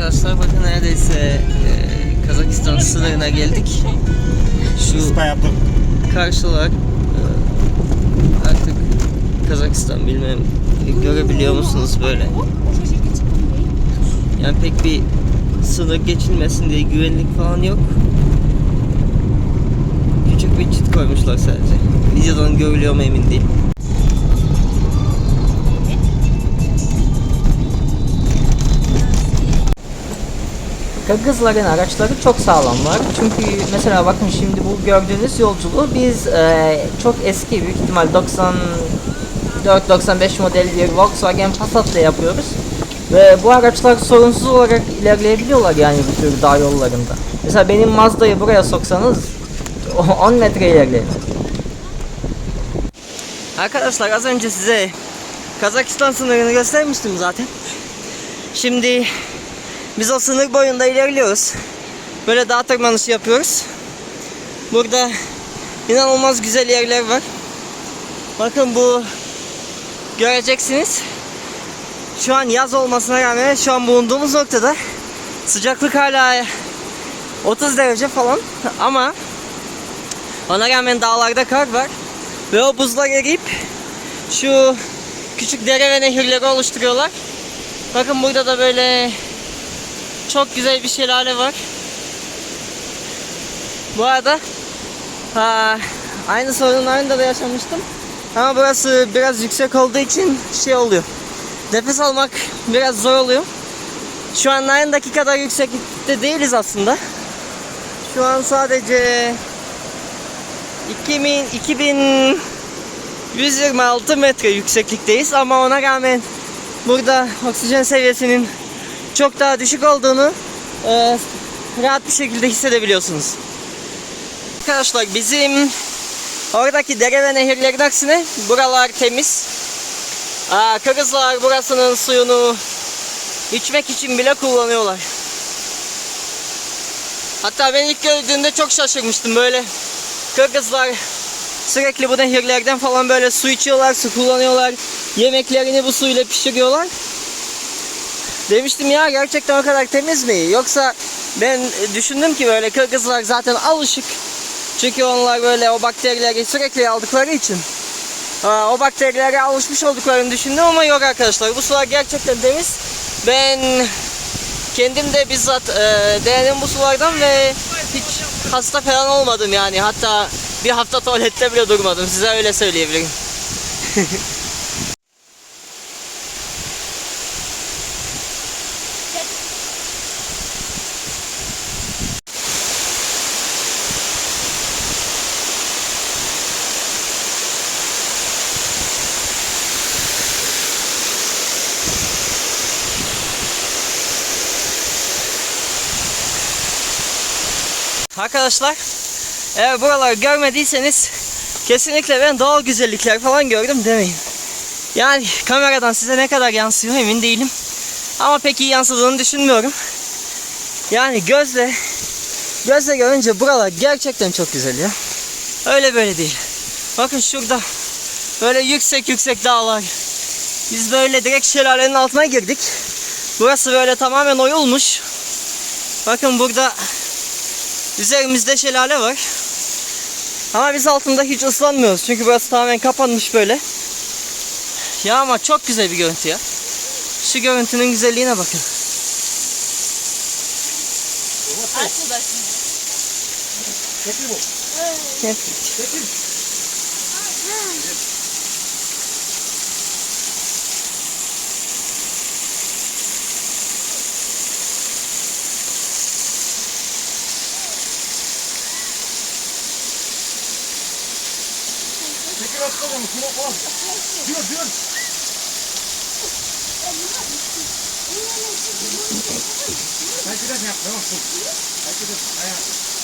Arkadaşlar bakın neredeyse e, Kazakistan sınırına geldik. Şu karşı olarak e, artık Kazakistan bilmem görebiliyor musunuz böyle? Yani pek bir sınır geçilmesin diye güvenlik falan yok. Küçük bir çit koymuşlar sadece. Videodan görülüyor mu emin değilim. Kırgızların araçları çok sağlamlar. Çünkü mesela bakın şimdi bu gördüğünüz yolculuğu biz e, çok eski büyük ihtimal 94-95 model bir Volkswagen Passat'la yapıyoruz. Ve bu araçlar sorunsuz olarak ilerleyebiliyorlar yani bu tür dağ yollarında. Mesela benim Mazda'yı buraya soksanız o 10 metre ilerler. Arkadaşlar az önce size Kazakistan sınırını göstermiştim zaten. Şimdi biz o sınır boyunda ilerliyoruz. Böyle dağ tırmanışı yapıyoruz. Burada inanılmaz güzel yerler var. Bakın bu göreceksiniz. Şu an yaz olmasına rağmen şu an bulunduğumuz noktada sıcaklık hala 30 derece falan ama ona rağmen dağlarda kar var ve o buzlar eriyip şu küçük dere ve nehirleri oluşturuyorlar. Bakın burada da böyle çok güzel bir şelale var. Bu arada ha, aynı sorunlarını da yaşamıştım. Ama burası biraz yüksek olduğu için şey oluyor. Nefes almak biraz zor oluyor. Şu an aynı kadar yükseklikte değiliz aslında. Şu an sadece 2000 2126 metre yükseklikteyiz ama ona rağmen burada oksijen seviyesinin çok daha düşük olduğunu e, rahat bir şekilde hissedebiliyorsunuz. Arkadaşlar bizim oradaki dere ve nehirlerin aksine buralar temiz. Aa, Kırgızlar burasının suyunu içmek için bile kullanıyorlar. Hatta ben ilk gördüğümde çok şaşırmıştım böyle. Kırgızlar sürekli bu nehirlerden falan böyle su içiyorlar, su kullanıyorlar. Yemeklerini bu suyla pişiriyorlar. Demiştim ya gerçekten o kadar temiz mi? Yoksa ben düşündüm ki böyle Kırgızlar zaten alışık. Çünkü onlar böyle o bakterileri sürekli aldıkları için. O bakterilere alışmış olduklarını düşündüm ama yok arkadaşlar. Bu sular gerçekten temiz. Ben kendim de bizzat e, denedim bu sulardan ve hiç hasta falan olmadım yani. Hatta bir hafta tuvalette bile durmadım. Size öyle söyleyebilirim. Arkadaşlar eğer buraları görmediyseniz kesinlikle ben doğal güzellikler falan gördüm demeyin. Yani kameradan size ne kadar yansıyor emin değilim. Ama pek iyi yansıdığını düşünmüyorum. Yani gözle gözle görünce buralar gerçekten çok güzel ya. Öyle böyle değil. Bakın şurada böyle yüksek yüksek dağlar. Biz böyle direkt şelalenin altına girdik. Burası böyle tamamen oyulmuş. Bakın burada Üzerimizde şelale var. Ama biz altında hiç ıslanmıyoruz. Çünkü burası tamamen kapanmış böyle. Ya ama çok güzel bir görüntü ya. Şu görüntünün güzelliğine bakın. Gel. Çekil atlayalım. Şuna al. Diyor diyor. Hareket et yap. Tamam. Hareket et. Ayağa.